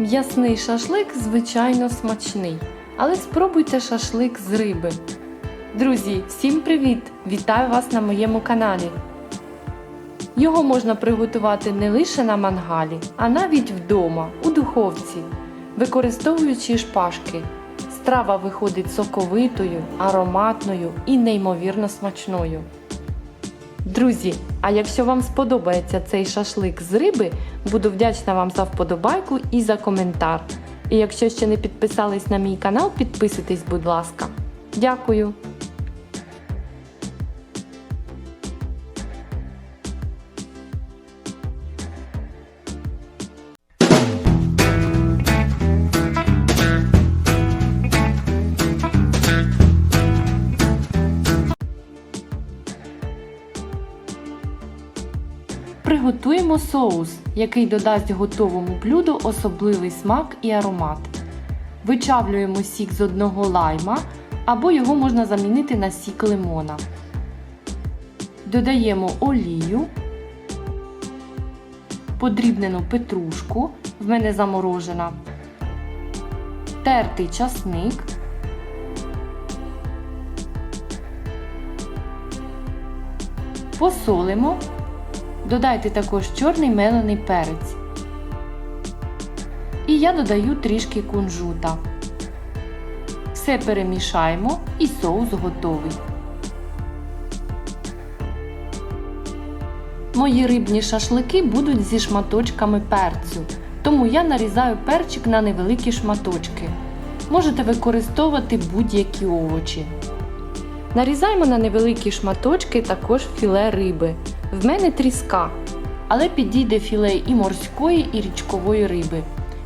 М'ясний шашлик, звичайно, смачний, але спробуйте шашлик з риби. Друзі, всім привіт! Вітаю вас на моєму каналі. Його можна приготувати не лише на мангалі, а навіть вдома, у духовці, використовуючи шпажки. Страва виходить соковитою, ароматною і неймовірно смачною. Друзі, а якщо вам сподобається цей шашлик з риби, буду вдячна вам за вподобайку і за коментар. І якщо ще не підписались на мій канал, підписуйтесь, будь ласка. Дякую! Приготуємо соус, який додасть готовому блюду особливий смак і аромат. Вичавлюємо сік з одного лайма або його можна замінити на сік лимона. Додаємо олію, подрібнену петрушку, в мене заморожена, тертий часник, посолимо Додайте також чорний мелений перець. І я додаю трішки кунжута. Все перемішаємо і соус готовий. Мої рибні шашлики будуть зі шматочками перцю, тому я нарізаю перчик на невеликі шматочки. Можете використовувати будь-які овочі. Нарізаємо на невеликі шматочки також філе риби. В мене тріска, але підійде філе і морської, і річкової риби.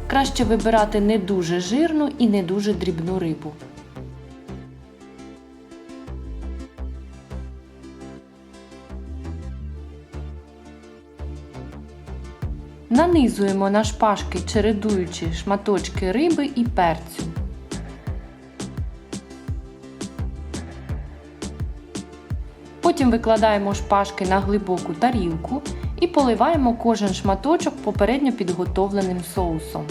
Краще вибирати не дуже жирну і не дуже дрібну рибу. Нанизуємо на шпажки, чередуючи шматочки риби і перцю. Потім викладаємо шпажки на глибоку тарілку і поливаємо кожен шматочок попередньо підготовленим соусом.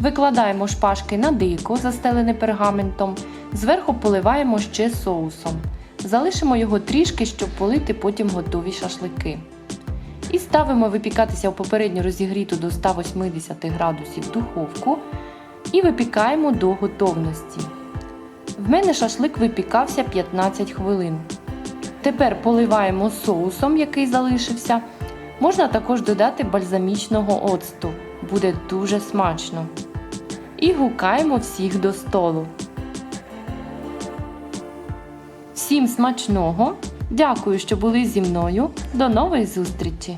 Викладаємо шпажки на дико, застелене пергаментом, зверху поливаємо ще соусом. Залишимо його трішки, щоб полити потім готові шашлики. І ставимо випікатися у попередньо розігріту до 180 градусів духовку і випікаємо до готовності. В мене шашлик випікався 15 хвилин. Тепер поливаємо соусом, який залишився. Можна також додати бальзамічного оцту. Буде дуже смачно. І гукаємо всіх до столу. Всім смачного! Дякую, що були зі мною. До нової зустрічі!